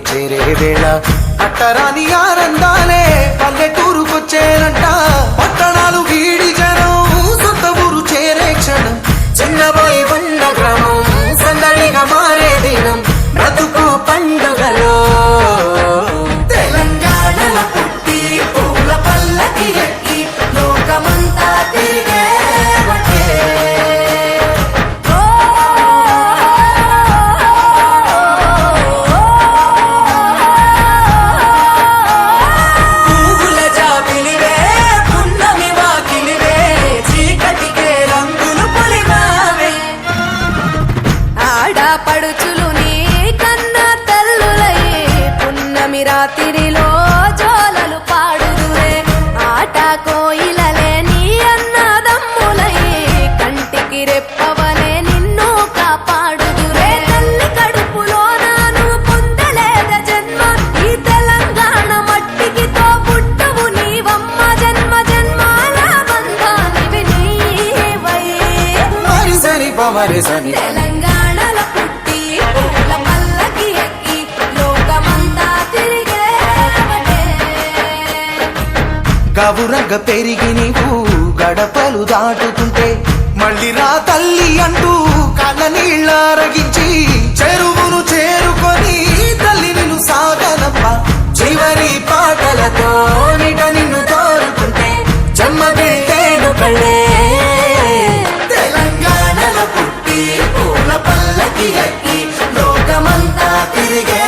చేరే వేళ అట్టరాని ఆరందా వరసని తెలంగాణలో పెరిగి నీవు గడపలు దాటుతుంటే మళ్ళీ రా తల్లి అంటూ కళ్ళ నీళ్ళారగించి చెరువును చేరుకొని తల్లి నిన్ను సాగనప్ప చివరి పాటలతో నిట నిన్ను తోరుతుంటే జన్మదిట్టేను కళ్ళే గట్టి లోకమంతా తిరిగే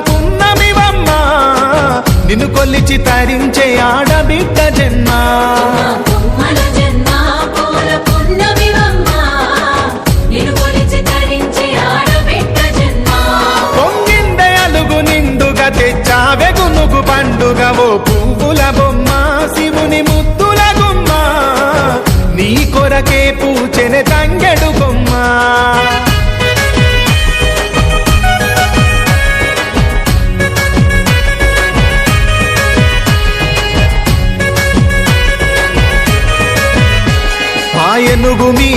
పున్నమివమ్మ నిన్ను కొల్లిచి తరించే ఆడబిడ్డ జన్మ. పొంగిందే అలుగు నిండుగా తెచ్చావే గునుగు పండుగ ఓ పువ్వుల బొమ్మ శివుని ముద్దుల గుమ్మ. నీ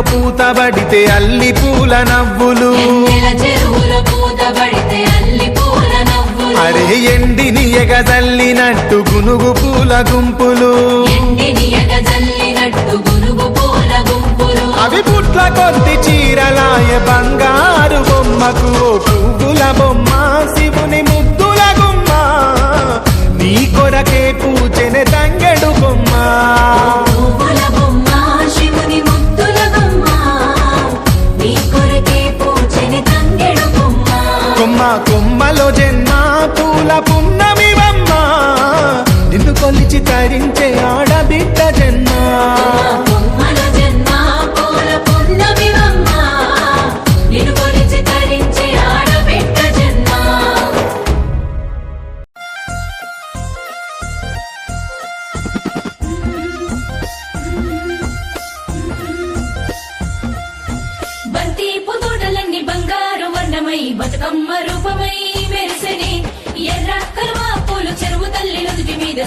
పూతబడితే అల్లి పూల నవ్వులు. అరే ఎండిని తల్లినట్టు గునుగు పూల గుంపులు. అవి పుట్ల కొద్ది చీరలాయ బంగారు బొమ్మకు పువ్వుల బొమ్మ శివుని ముద్దుల గుమ్మ. నీ కొరకే పూచెన తంగడు బొమ్మ. కొమ్మ కొమ్మలో జన్మ పూల పున్నమి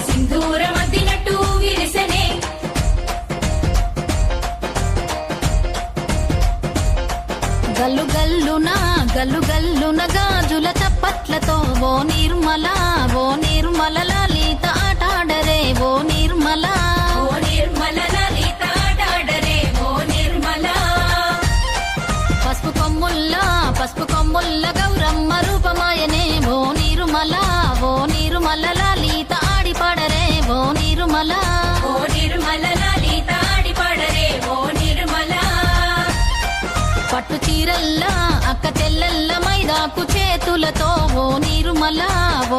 cintura. అక్క చెల్లెల్ల మైదాకు చేతులతో ఓ నిర్మల ఓ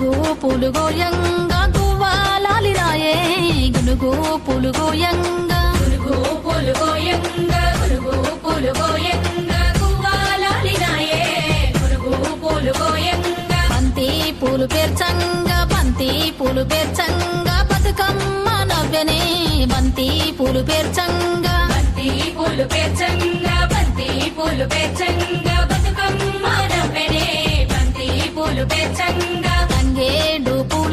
గునుగు పులుగోయంగా గువ్వాలాలి రాయే గునుగు పులుగోయంగా గురుగు పొలుగోయంగా గురుగు పొలుగోయంగా గువ్వాలాలినాయే గురుగు పొలుగోయంగా బంతి పూలు పేర్చంగా బంతి పూలు పేర్చంగా బతుకమ్మ నవ్వెనే. బంతి పూలు పేర్చంగా. బంతి పూలు పేర్చంగా బంతి పూలు పేర్చంగా.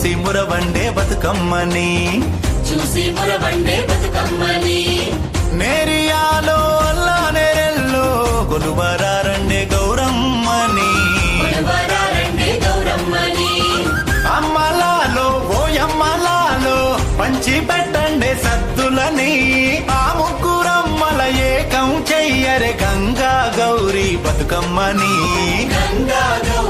చూసి మురవండే బతుకమ్మని. చూసి మురబండే బతుకమ్మని. నేరియాలో అల్లా నేరెల్లో కొలువరారండే గౌరమ్మని. అమ్మలాలో ఓయమ్మలాలో పంచి పెట్టండి సద్దులని ఆ ముగ్గురమ్మల ఏకం చెయ్యరే గంగా గౌరీ బతుకమ్మని. గంగా గౌరీ బతుకమ్మని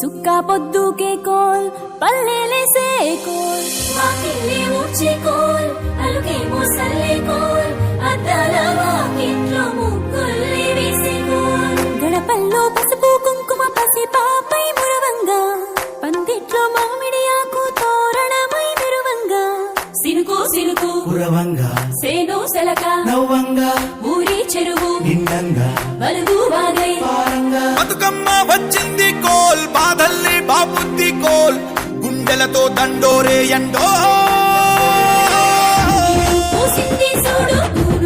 సుక్క పొద్దుకే కోల్ పల్లెలేసే కోల్ వాకిల్లే ఊడ్చే కోల్ అలుగేమో సల్లే కోల్ అద్దాల వాకిట్లో ముగ్గుల్లే వేసే కోల్. గడపల్లో పసుపు కుంకుమ పసి పాపై మురవంగా పందిట్లో మామిడి ఆకు తోరణమై మెరువంగా. సినుకు సినుకు పురవంగా సేను సెలక నవ్వంగా ఊరి చెరువు నిండంగా బలుగు వాగై బతుకమ్మ వచ్చింది కోల్ బాధల్ని బాబుద్ది కోల్. గుండెలతో దండోరే ఎండో. చూడు